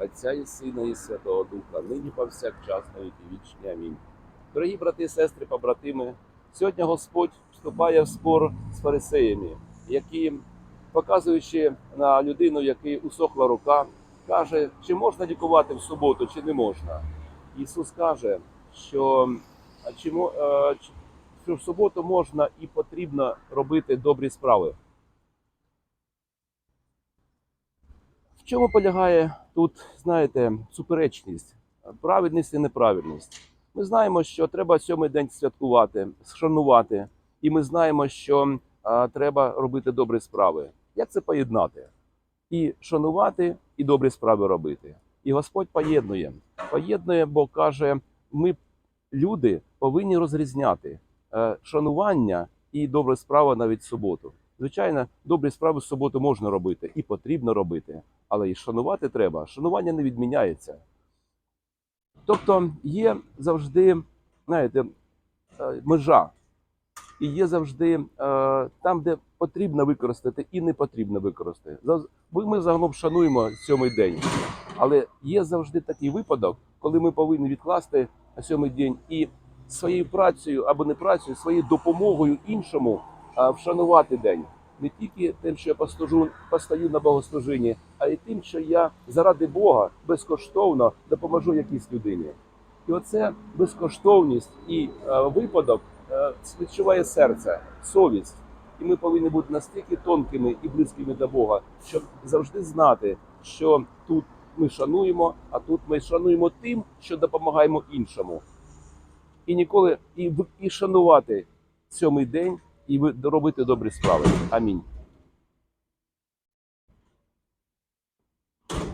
Отця і Сина, і Святого Духа, нині повсякчас на віки вічні. Амінь. Дорогі брати сестри, побратими, сьогодні Господь вступає в спор з фарисеями, які, показуючи на людину, який усохла рука, каже, чи можна лікувати в суботу, чи не можна. Ісус каже, що, а мо- е, що в суботу можна і потрібно робити добрі справи. В чому полягає тут, знаєте, суперечність, праведність і неправильність? Ми знаємо, що треба сьомий день святкувати, шанувати, і ми знаємо, що а, треба робити добрі справи. Як це поєднати? І шанувати, і добрі справи робити. І Господь поєднує. Поєднує, бо каже, ми, люди, повинні розрізняти е, шанування і добрі справи навіть в суботу. Звичайно, добрі справи в суботу можна робити і потрібно робити, але і шанувати треба. Шанування не відміняється. Тобто є завжди, знаєте, е, межа, і є завжди е, там, де потрібно використати і не потрібно використати. Ми загалом шануємо сьомий день, але є завжди такий випадок, коли ми повинні відкласти на сьомий день і своєю працею або не працею, своєю допомогою іншому вшанувати день. Не тільки тим, що я постожу, постаю на богослужінні, а й тим, що я заради Бога безкоштовно допоможу якійсь людині. І оце безкоштовність і випадок відчуває серце, совість. І ми повинні бути настільки тонкими і близькими до Бога, щоб завжди знати, що тут ми шануємо, а тут ми шануємо тим, що допомагаємо іншому. І ніколи і, і шанувати сьомий день, і робити добрі справи. Амінь.